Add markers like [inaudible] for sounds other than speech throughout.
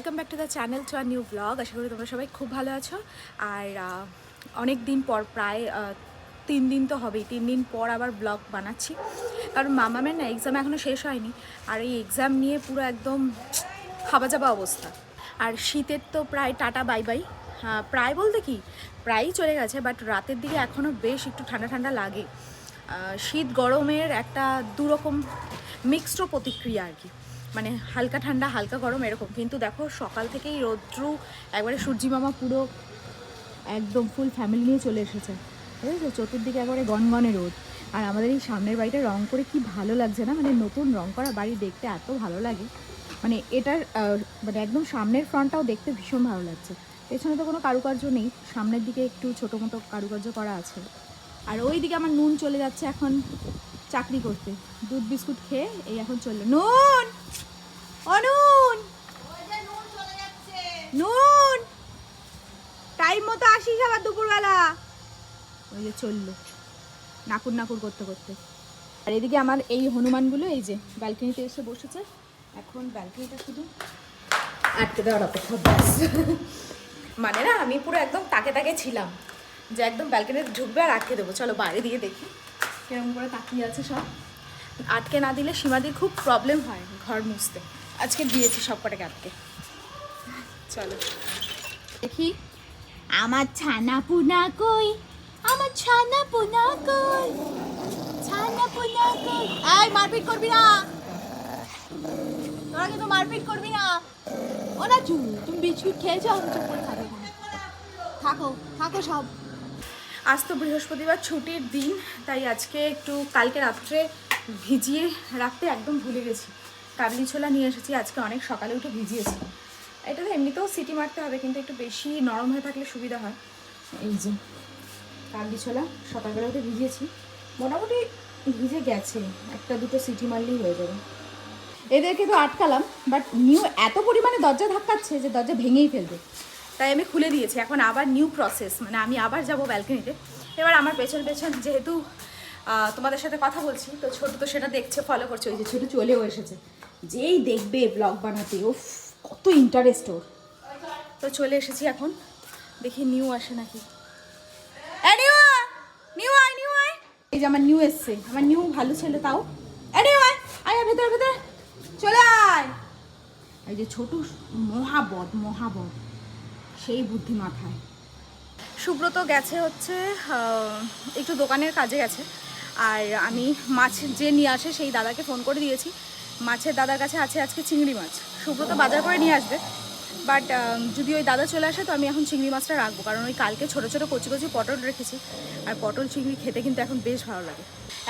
Welcome back to the channel to our new blog আশা করি তোমরা সবাই খুব ভালো আছো। আর অনেক দিন পর, প্রায় তিন দিন তো হবেই, তিন দিন পর আবার ব্লগ বানাচ্ছি। কারণ মামামের না এক্সাম এখনও শেষ হয়নি। আর এই এক্সাম নিয়ে পুরো একদম খাওয়া যাবা অবস্থা। আর শীতের তো প্রায় টাটা বাই বাই প্রায় বলতে কি, প্রায়ই চলে গেছে বাট রাতের দিকে এখনও বেশ একটু ঠান্ডা ঠান্ডা লাগে। শীত গরমের একটা দুরকম মিক্সড প্রতিক্রিয়া আর কি। মানে হালকা ঠান্ডা, হালকা গরম এরকম। কিন্তু দেখো, সকাল থেকেই রৌদ্রু, একবারে সূর্যি মামা পুরো একদম ফুল ফ্যামিলি নিয়ে চলে এসেছে। বুঝেছ চতুর্দিকে একবারে গনগনে রোদ। আর আমাদের এই সামনের বাড়িটা রং করে কি ভালো লাগছে না? মানে নতুন রং করা বাড়ি দেখতে এত ভালো লাগে। মানে এটার মানে একদম সামনের ফ্রন্টটাও দেখতে ভীষণ ভালো লাগছে। পেছনে তো কোনো কারুকার্য নেই। সামনের দিকে একটু ছোটো মতো কারুকার্য করা আছে। আর ওই দিকে আমার নুন চলে যাচ্ছে এখন চাকরি করতে। দুধ বিস্কুট খেয়ে এই এখন চলল। নুন! ও, নুন। নুন। টাইম মতো আসিস আবার দুপুরবেলা। ওই যে চলল। নাকুর নাকুর করতে করতে। আর এদিকে আমার এই হনুমানগুলো, এই যে ব্যালকনিতে এসে বসেছে। এখন ব্যালকনিটা শুধু আটকে দেওয়ার অপেক্ষা মানে না, আমি পুরো একদম তাকে তাকে ছিলাম যে একদম ব্যালকনিতে ঢুকবে আর আটকে দেবো। চলো বাইরে দিয়ে দেখি কীরকম করে তাকিয়ে আছে সব। আটকে না দিলে সীমাদির খুব প্রবলেম হয় ঘর মুছতে। আজকে দিয়েছি সব কটাকে আটকে চলো। দেখি। আমার ছানা পুনা কই? আমার ছানা পুনা কই? ছানা পুনা কই? এই মারপিট করবি না। তোরা কিন্তু মারপিট করবি না। ও না চু তুমি বিস্কুট খেয়েছো আমি চুপ করে থাকো থাকো থাকো সব। আজ তো বৃহস্পতিবার ছুটির দিন তাই আজকে একটু কালকে রাত্রে ভিজিয়ে রাখতে একদম ভুলে গেছি। কাবলি ছোলা নিয়ে এসেছি, আজকে অনেক সকালে উঠে ভিজিয়েছি। এটা তো এমনিতেও সিটি মারতে হবে, কিন্তু একটু বেশি নরম হয়ে থাকলে সুবিধা হয়। এই যে, কাবলি ছোলা সকালবেলা উঠে ভিজিয়েছি। মোটামুটি ভিজে গেছে, একটা দুটো সিটি মারলেই হয়ে যাবে। এদেরকে তো আটকালাম বাট নিউ এত পরিমাণে দরজা ধাক্কাচ্ছে যে দরজা ভেঙেই ফেলবে। তাই আমি খুলে দিয়েছি, এখন আবার নিউ প্রসেস মানে আমি আবার যাব ব্যালকনিতে এবার আমার পেছন পেছন যেহেতু তোমাদের সাথে কথা বলছি, তো ছোট তো সেটা দেখছে ফলো করছে, ওই যে ছোট চলেও এসেছে। যেই দেখবে ব্লগ বানাতে ও কত ইন্টারেস্ট ওর। তো চলে এসেছি এখন দেখি নিউ আসে নাকি। নিউ আয়, নিউ আয় নিউ আয়। এই যে আমার নিউ এসছে আমার নিউ ভালো ছেলে তাও। আয় আয় আয়, ভেতরে ভেতরে। চলে আয়। এই যে ছোট মহাবদ মহাবদ সেই বুদ্ধি মাথায় সুব্রত গেছে হচ্ছে একটু দোকানের কাজে গেছে। আর আমি মাছ যে নিয়ে আসে সেই দাদাকে ফোন করে দিয়েছি। মাছের দাদার কাছে আছে আজকে চিংড়ি মাছ। সুব্রত বাজার করে নিয়ে আসবে। বাট যদি ওই দাদা চলে আসে তো আমি এখন চিংড়ি মাছটা রাখব। কারণ ওই কালকে ছোটো ছোটো কচি কচি পটল রেখেছি। আর পটল চিংড়ি খেতে কিন্তু এখন বেশ ভালো লাগে।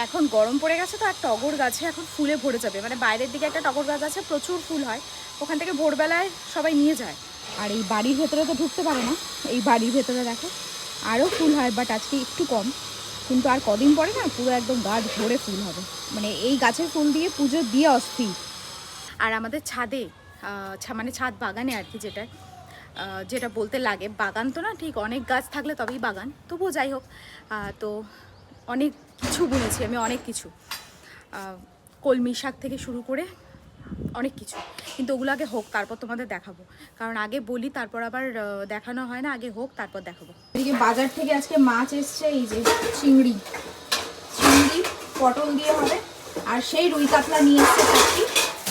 এখন গরম পড়ে গেছে তো আর টগর গাছে এখন ফুলে ভরে যাবে। মানে বাইরের দিকে একটা টগর গাছ আছে, প্রচুর ফুল হয়। ওখান থেকে ভোরবেলায় সবাই নিয়ে যায়। আর এই বাড়ির ভেতরে তো ঢুকতে পারে না। এই বাড়ির ভেতরে দেখো আরও ফুল হয় বাট আজকে একটু কম। কিন্তু আর কদিন পরে না পুরো একদম গাছ ভরে ফুল হবে। মানে এই গাছের ফুল দিয়ে পুজো দিয়ে অস্থির। আর আমাদের ছাদে মানে ছাদ বাগানে আর কি যেটা যেটা বলতে লাগে, বাগান তো না ঠিক অনেক গাছ থাকলে তবেই বাগান। তবুও যাই হোক তো অনেক কিছু বুনেছি আমি, অনেক কিছু। কলমি শাক থেকে শুরু করে অনেক কিছু। কিন্তু ওগুলো আগে হোক তারপর তোমাদের দেখাবো। কারণ আগে বলি তারপর আবার দেখানো হয় না আগে হোক তারপর দেখাবো। এদিকে বাজার থেকে আজকে মাছ এসছে এই যে চিংড়ি। চিংড়ি পটল দিয়ে হবে। আর সেই রুই কাতলা নিয়ে এসছে চারটি।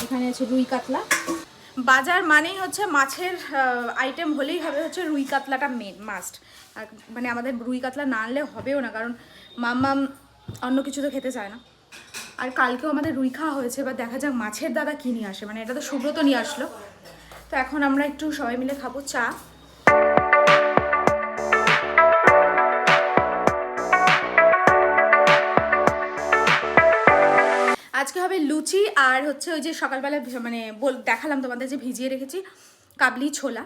এখানে আছে রুই কাতলা। বাজার মানেই হচ্ছে মাছের আইটেম হলেই হবে হচ্ছে রুই কাতলাটা মেন মাস্ট আর মানে আমাদের রুই কাতলা না আনলে হবেও না কারণ মাম্মাম অন্য কিছু তো খেতে চায় না। আর কালকেও আমাদের রুই খাওয়া হয়েছে, এবার দেখা যাক মাছের দাদা কী নিয়ে আসে। মানে এটা তো সুব্রত নিয়ে আসলো। তো এখন আমরা একটু সবাই মিলে খাব চা। আজকে হবে লুচি আর হচ্ছে ওই যে সকালবেলা মানে বল দেখালাম তোমাদের যে ভিজিয়ে রেখেছি, কাবলি ছোলা।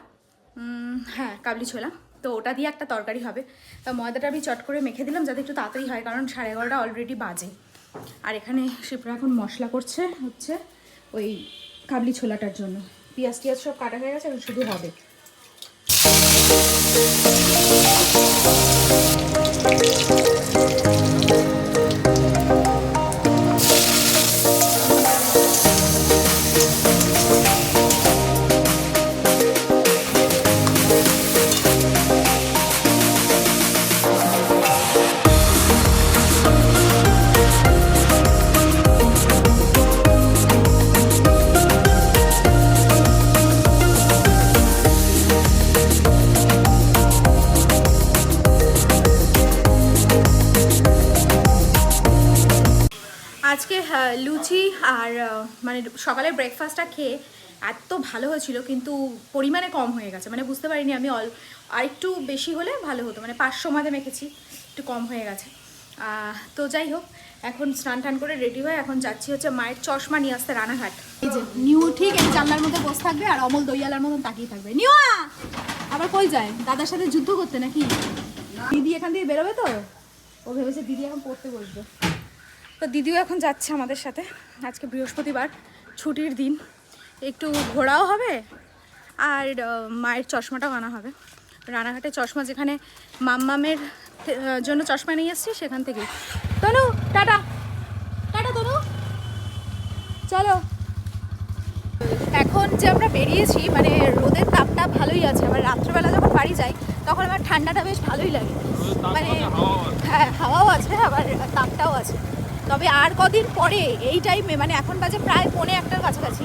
হ্যাঁ কাবলি ছোলা। তো ওটা দিয়ে একটা তরকারি হবে। তা ময়দাটা আমি চট করে মেখে দিলাম যাতে একটু তাড়াতাড়ি হয়, কারণ সাড়ে এগারোটা অলরেডি বাজে। আর এখানে শিপরা এখন মশলা করছে হচ্ছে ওই কাবলি ছোলাটার জন্য। পেঁয়াজ টিয়াজ সব কাটা হয়ে গেছে, এখন শুধু হবে। লুচি আর মানে সকালের ব্রেকফাস্টটা খেয়ে এত ভালো হয়েছিল, কিন্তু পরিমাণে কম হয়ে গেছে। মানে বুঝতে পারিনি আমি অল আর একটু বেশি হলে ভালো হতো। মানে পাঁচশো মাদে মেখেছি, একটু কম হয়ে গেছে। তো যাই হোক, এখন স্নান টান করে রেডি হয়ে এখন যাচ্ছি হচ্ছে মায়ের চশমা নিয়ে আসতে রানাঘাট। এই যে, নিউ ঠিক এই জানলার মধ্যে বসে থাকবে আর অমল দইয়ালার মতন তাকিয়ে থাকবে। নিউয়া আবার কই যায়? দাদার সাথে যুদ্ধ করতে নাকি? দিদি এখান দিয়ে বেরোবে তো? ও ভেবেছে দিদি এখন পড়তে বসবে। তো দিদিও এখন যাচ্ছে আমাদের সাথে। আজকে বৃহস্পতিবার ছুটির দিন। একটু ঘোরাও হবে আর মায়ের চশমাটাও আনা হবে। রানাঘাটে চশমা যেখানে মাম্মামের জন্য চশমা নিয়ে এসেছি সেখান থেকেই। তনু টাটা। টাটা তনু। চলো। এখন যে আমরা বেরিয়েছি মানে রোদের তাপটা ভালোই আছে। আবার রাত্রেবেলা যখন বাড়ি যাই তখন আমার ঠান্ডাটা বেশ ভালোই লাগে। মানে হ্যাঁ হাওয়াও আছে আবার তাপটাও আছে। তবে আর কদিন পরে এই টাইমে মানে এখন বাজে প্রায় পৌনে একটার কাছাকাছি,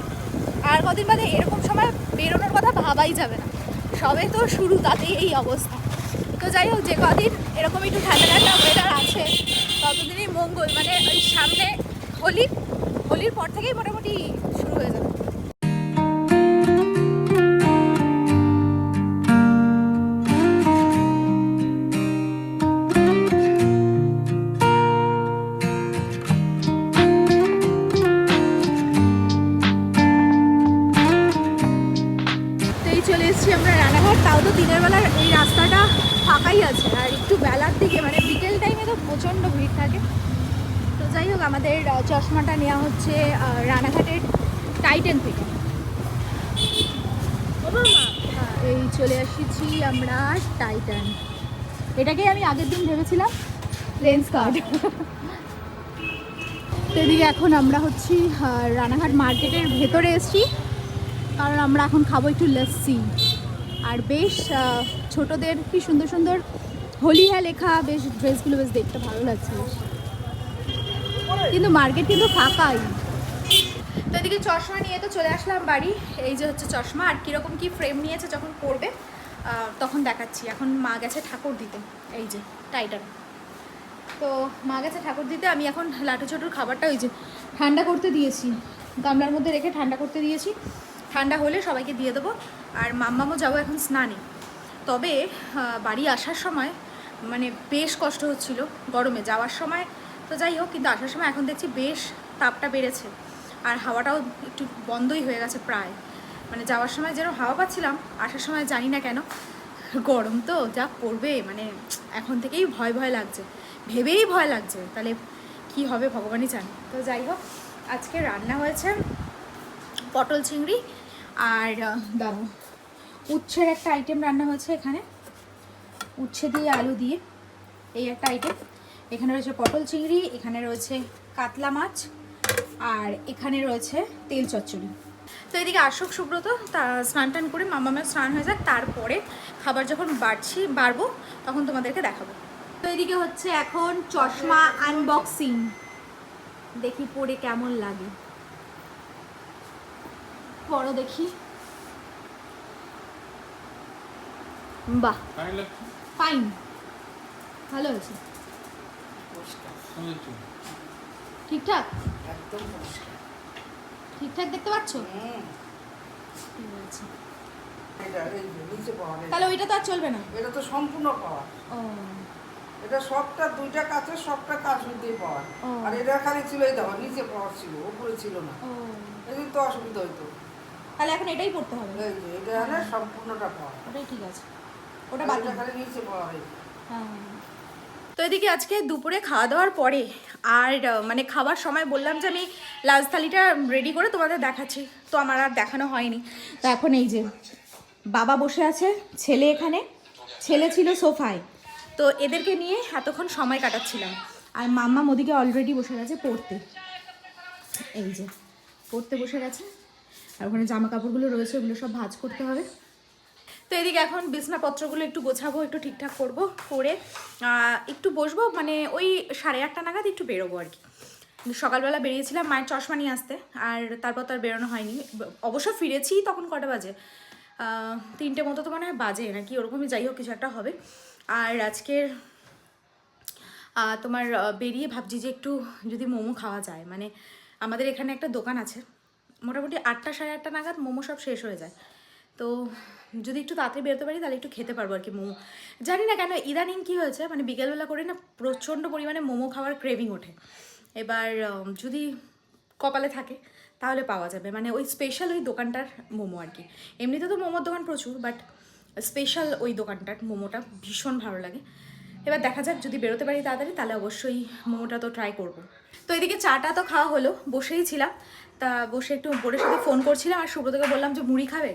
আর কদিন বাদে এরকম সময় বেরোনোর কথা ভাবাই যাবে না। সবে তো শুরু, তাতেই এই অবস্থা। তো যাই হোক, যে কদিন এরকম একটু ঠান্ডা ঠান্ডা ওয়েদার আছে, ততদিনই মঙ্গল মানে ওই সামনে হোলি, হোলির পর থেকেই মোটামুটি শুরু হয়ে যাবে। আমাদের চশমাটা নেওয়া হচ্ছে রানাঘাটের টাইটেন থেকে। হ্যাঁ, এই চলে এসেছি আমরা টাইটান। এটাকে আমি আগের দিন ভেবেছিলাম লেন্স কার্ড। এদিকে এখন আমরা হচ্ছি রানাঘাট মার্কেটের ভেতরে এসেছি। কারণ আমরা এখন খাব একটু লস্যি আর বেশ ছোটদের কি সুন্দর সুন্দর হোলি হ্যাঁ লেখা বেশ ড্রেসগুলো বেশ দেখতে ভালো লাগছে। কিন্তু মার্কেট কিন্তু ফাঁকাই। তো এদিকে চশমা নিয়ে তো চলে আসলাম বাড়ি। এই যে হচ্ছে চশমা, আর কীরকম কি ফ্রেম নিয়েছে যখন পড়বে তখন দেখাচ্ছি। এখন মা গেছে ঠাকুর দিতে, এই যে টাইটার তো মা গেছে ঠাকুর দিতে, আমি এখন লাটু ছোটোর খাবারটা ওই যে ঠান্ডা করতে দিয়েছি। গামলার মধ্যে রেখে ঠান্ডা করতে দিয়েছি। ঠান্ডা হলে সবাইকে দিয়ে দেবো। আর মাম্মামও যাব এখন স্নানে। তবে বাড়ি আসার সময় মানে বেশ কষ্ট হচ্ছিল গরমে। যাওয়ার সময় তো যাই হোক, কিন্তু আসার সময় এখন দেখছি বেশ তাপটা বেড়েছে আর হাওয়াটাও একটু বন্ধই হয়ে গেছে প্রায়। মানে যাওয়ার সময় যেরকম হাওয়া পাচ্ছিলাম, আসার সময় জানি না কেন, গরম তো, যা পড়বে মানে এখন থেকেই ভয় ভয় লাগছে। ভেবেই ভয় লাগছে, তাহলে কি হবে ভগবানই জানে। তো যাই হোক, আজকে রান্না হয়েছে পটল চিংড়ি আর দাঁড়াও উচ্ছের একটা আইটেম রান্না হয়েছে এখানে। উচ্ছে দিয়ে আলু দিয়ে, এই একটা আইটেম এখানে রয়েছে পটল চিংড়ি এখানে রয়েছে কাতলা মাছ আর এখানে রয়েছে তেল চচ্চড়ি। তো এদিকে অশোক সুব্রত তা স্নান টান করে মামামের স্নান হয়ে যাক তারপরে খাবার যখন বাড়ছি বাড়বো তখন তোমাদেরকে দেখাবো। তো এদিকে হচ্ছে এখন চশমা আনবক্সিং দেখি পরে কেমন লাগে। পরো দেখি। বাহ। ফাইন ভালো হয়েছে। ঠিকঠাক? একদম পরিষ্কার। ঠিকঠাক দেখতে পাচ্ছ। তাহলে ওইটা তো আর চলবে না। এটা তো সম্পূর্ণ পাওয়া। ও। এটা সবটা দুইটা কাছে সবটা কাজ হইতেই পাওয়া। আর এটা খালি ছিল এই দেখো নিচে পাওয়া ছিল উপরে ছিল না। এই তো অসুবিধা হইতো। তাহলে এখন এটাই করতে হবে। এটা হলে সম্পূর্ণটা পাওয়া। ওটাই ঠিক আছে। ওটা বাদ খালি নিচে পাওয়া হয়েছে হ্যাঁ। তো এদিকে আজকে দুপুরে খাওয়া দাওয়ার পরে আর মানে খাওয়ার সময় বললাম যে আমি লাঞ্চ থালিটা রেডি করে তোমাদের দেখাচ্ছি। তো আমার আর দেখানো হয়নি। তো এখন এই যে বাবা বসে আছে, ছেলে এখানে, ছেলে ছিল সোফায়। তো এদেরকে নিয়ে এতক্ষণ সময় কাটাচ্ছিলাম। আর মাম্মা মোদিকে অলরেডি বসে গেছে পড়তে। এই যে, পড়তে বসে গেছে। আর ওখানে জামা কাপড়গুলো রয়েছে, ওগুলো সব ভাঁজ করতে হবে। তো এদিকে এখন বিছনাপত্রগুলো একটু গোছাবো, একটু ঠিকঠাক করব, করে একটু বসবো মানে ওই সাড়ে আটটা নাগাদ একটু বেরোবো আর কি। সকালবেলা বেরিয়েছিলাম মায়ের চশমা নিয়ে আসতে, আর তারপর তো আর বেরোনো হয়নি। অবশ্য ফিরেছি তখন কটা বাজে? তিনটে মতো তো মনে হয় বাজে, নাকি ওরকমই যাই হোক কিছু একটা হবে। আর আজকের তোমার বেরিয়ে ভাবছি যে একটু যদি মোমো খাওয়া যায়। মানে আমাদের এখানে একটা দোকান আছে, মোটামুটি আটটা সাড়ে আটটা নাগাদ মোমো সব শেষ হয়ে যায়। তো যদি একটু তাড়াতাড়ি বেরোতে পারি, তাহলে একটু খেতে পারব আর কি, মোমো। জানি না কেন, ইদানিং কী হয়েছে মানে বিকেলবেলা করে না প্রচণ্ড পরিমাণে মোমো খাওয়ার ক্রেভিং ওঠে। এবার যদি কপালে থাকে, তাহলে পাওয়া যাবে। মানে ওই স্পেশাল ওই দোকানটার মোমো আর কি। এমনিতে তো মোমোর দোকান প্রচুর বাট স্পেশাল ওই দোকানটার মোমোটা ভীষণ ভালো লাগে। এবার দেখা যাক, যদি বেরোতে পারি তাড়াতাড়ি, তাহলে অবশ্যই মোমোটা তো ট্রাই করব। তো এদিকে চাটা তো খাওয়া হলো, বসেই ছিলাম। তা বসে একটু বোর্ডের সাথে ফোন করছিলাম, আর সুব্রতকে বললাম যে, মুড়ি খাবে?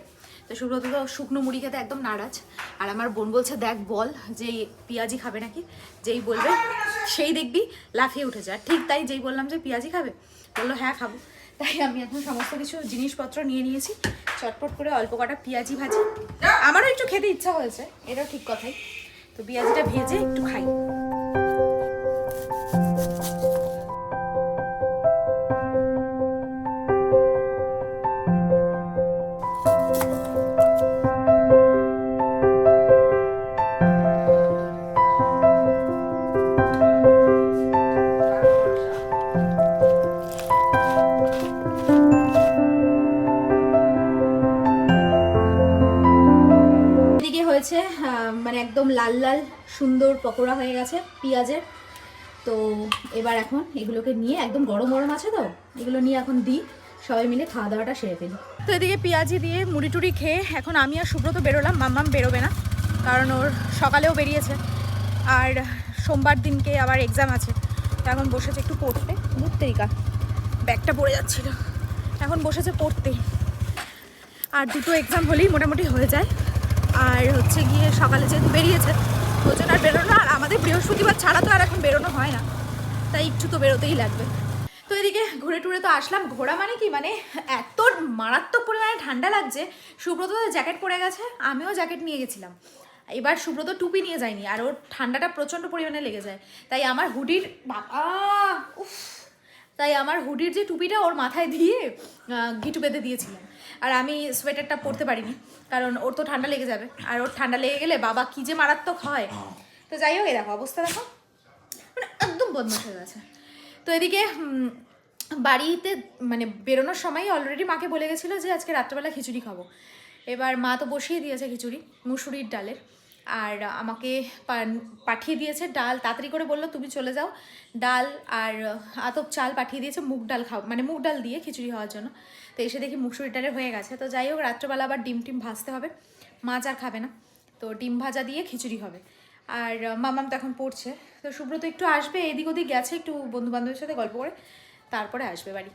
তো সুব্রত তো শুকনো মুড়ি খেতে একদম নারাজ। আর আমার বোন বলছে, দেখ, বল, যে পেঁয়াজি খাবে নাকি? যেই বলবে, সেই দেখবি লাফিয়ে উঠেছে আর ঠিক তাই যেই বললাম যে পেঁয়াজি খাবে। বলল হ্যাঁ খাব। তাই আমি এখন সমস্ত কিছু জিনিসপত্র নিয়ে নিয়েছি। চটপট করে অল্প কটা পেঁয়াজি ভাজি। আমারও একটু খেতে ইচ্ছা হয়েছে, এটাও ঠিক কথাই। তো পেঁয়াজিটা ভেজে একটু খাই। পকোড়া হয়ে গেছে পেঁয়াজের। তো এবার এখন এগুলোকে নিয়ে একদম গরম গরম আছে তো এগুলো নিয়ে এখন দিই। সবাই মিলে খাওয়া দাওয়াটা সেরে ফেলি। তো এদিকে পেঁয়াজি দিয়ে মুড়ি টুড়ি খেয়ে এখন আমি আর সুব্রত বেরোলাম মাম্মাম বেরোবে না কারণ ওর সকালেও বেরিয়েছে। আর সোমবার দিনকে আবার এক্সাম আছে তো এখন বসেছে একটু পড়তে। বুঝতেইকা ব্যাগটা পড়ে যাচ্ছিল এখন বসেছে পড়তে। আর দুটো এক্সাম হলেই মোটামুটি হয়ে যায়। আর হচ্ছে গিয়ে সকালে যেহেতু বেরিয়েছে ওই আর বেরোনো, আর আমাদের বৃহস্পতিবার ছাড়া তো আর এখন বেরোনো হয় না। তাই একটু তো বেরোতেই লাগবে। তো এদিকে ঘুরে টুরে তো আসলাম। ঘোরা মানে কি? মানে এত মারাত্মক পরিমাণে ঠান্ডা লাগছে, সুব্রত জ্যাকেট পরে গেছে, আমিও জ্যাকেট নিয়ে গেছিলাম। এবার সুব্রত টুপি নিয়ে যায়নি, আর ওর ঠান্ডাটা প্রচণ্ড পরিমাণে লেগে যায়। তাই আমার হুডির উফ, তাই আমার হুডির যে টুপিটা ওর মাথায় দিয়ে গিটু বেঁধে দিয়েছিলাম। আর আমি সোয়েটারটা পরতে পারিনি কারণ ওর তো ঠান্ডা লেগে যাবে। আর ওর ঠান্ডা লেগে গেলে বাবা কী যে মারাত্মক হয়। তো যাই হোক এই দেখো অবস্থা দেখো। মানে একদম বদমাশ হয়ে গেছে। তো এদিকে বাড়িতে মানে বেরোনোর সময় অলরেডি মাকে বলে গেছিল যে আজকে রাত্রেবেলা খিচুড়ি খাব। এবার মা তো বসিয়ে দিয়েছে খিচুড়ি মুসুরির ডালের। আর আমাকে পাঠিয়ে দিয়েছে ডাল তাড়াতাড়ি করে বলল তুমি চলে যাও। ডাল আর আতপ চাল পাঠিয়ে দিয়েছে মুগ ডাল খাও মানে মুগ ডাল দিয়ে খিচুড়ি হওয়ার জন্য। তো এসে দেখি মুসুরি ডালের হয়ে গেছে। তো যাই হোক, রাত্রেবেলা আবার ডিম টিম ভাজতে হবে। মাছ আর খাবে না। তো ডিম ভাজা দিয়ে খিচুড়ি হবে। আর মামাম তো এখন পড়ছে। তো সুব্রত একটু আসবে, এদিক ওদিক গেছে, একটু বন্ধু বান্ধবের সাথে গল্প করে। তারপরে আসবে বাড়ি।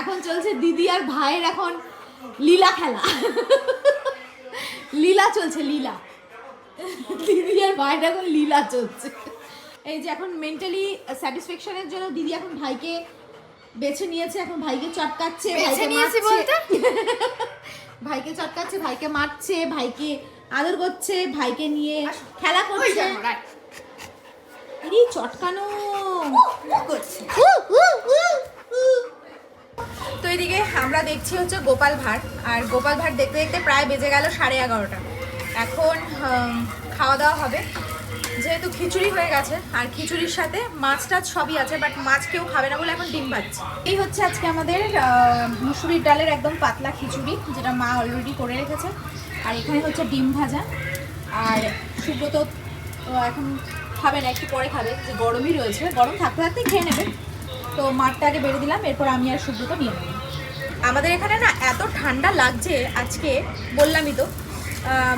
এখন চলছে দিদি আর ভাইয়ের এখন লীলা খেলা। লীলা চলছে, লীলা। দিদি আর ভাইয়ের এখন লীলা চলছে। এই যে এখন মেন্টালি স্যাটিসফ্যাকশনের জন্য দিদি এখন ভাইকে বেছে নিয়েছে এখন ভাইকে চটকাচ্ছে বেছে ভাইকে মারছে। বলতে? [laughs] ভাইকে চটকাচ্ছে ভাইকে মারছে ভাইকে আদর করছে ভাইকে নিয়ে খেলা করছে। এই চটকানো। তো এদিকে আমরা দেখছি হচ্ছে গোপাল ভাট আর গোপাল ভাট দেখতে দেখতে প্রায় বেজে গেল সাড়ে এগারোটা। এখন খাওয়া দাওয়া হবে। যেহেতু খিচুড়ি হয়ে গেছে, আর খিচুড়ির সাথে মাছ টাছ সবই আছে বাট মাছ কেউ খাবে না বলে এখন ডিম ভাজছে এই হচ্ছে আজকে আমাদের মুসুরির ডালের একদম পাতলা খিচুড়ি, যেটা মা অলরেডি করে রেখেছে। আর এখানে হচ্ছে ডিম ভাজা। আর সুব্রত এখন খাবে না, একটু পরে খাবে, যে গরমই রয়েছে। গরম থাকতে থাকতে খেয়ে নেবে। তো মাঠটা আগে বেড়ে দিলাম, এরপর আমি আর সুব্রত নিয়ে নেব। আমাদের এখানে না এত ঠান্ডা লাগছে, আজকে বললামই তো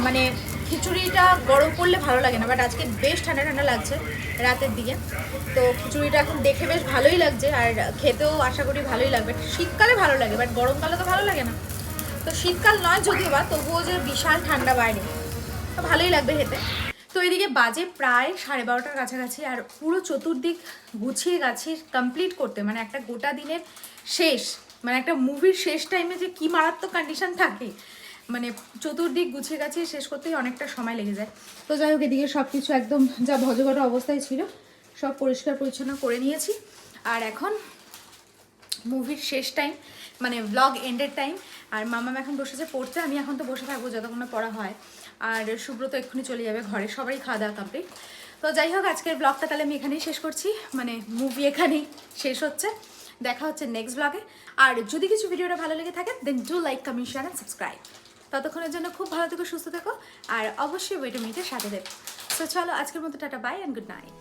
মানে খিচুড়িটা গরম পড়লে ভালো লাগে না বাট আজকে বেশ ঠান্ডা ঠান্ডা লাগছে রাতের দিকে। তো খিচুড়িটা এখন দেখে বেশ ভালোই লাগছে, আর খেতেও আশা করি ভালোই লাগবে। শীতকালে ভালো লাগে বাট গরমকালে তো ভালো লাগে না। তো শীতকাল নয় যদিও বা, তবুও যে বিশাল ঠান্ডা বাইরে, তো ভালোই লাগবে খেতে। তো এদিকে বাজে প্রায় সাড়ে বারোটার কাছাকাছি, আর পুরো চতুর্দিক গুছিয়ে গাছি কমপ্লিট করতে মানে একটা গোটা দিনের শেষ মানে একটা মুভির শেষ টাইমে যে কি মারাত্মক কন্ডিশন থাকে মানে চতুর্দিক গুছিয়ে গাছিয়ে শেষ করতেই অনেকটা সময় লেগে যায়। তো যাই হোক, এদিকে সব কিছু একদম যা ভজঘট অবস্থায় ছিল, সব পরিষ্কার পরিচ্ছন্ন করে নিয়েছি। আর এখন মুভির শেষ টাইম মানে ব্লগ এন্ডের টাইম আর মামাম এখন বসেছে পড়তে, আমি এখন তো বসে থাকব যতক্ষণ পড়া হয়। আর সুব্রত এক্ষুনি চলে যাবে ঘরে, সবাই খাওয়া দাওয়া কমপ্লিট তো যাই হোক, আজকের ব্লগটা তাহলে আমি এখানেই শেষ করছি মানে মুভি এখানেই শেষ হচ্ছে। দেখা হচ্ছে নেক্সট ব্লগে আর যদি কিছু ভিডিওটা ভালো লেগে থাকে then do like comment share and subscribe ততক্ষণের জন্য খুব ভালো থেকো, সুস্থ থেকো, আর অবশ্যই ওইটা মিটের সাথে দেবো সো চলো আজকের মতো tata bye and good night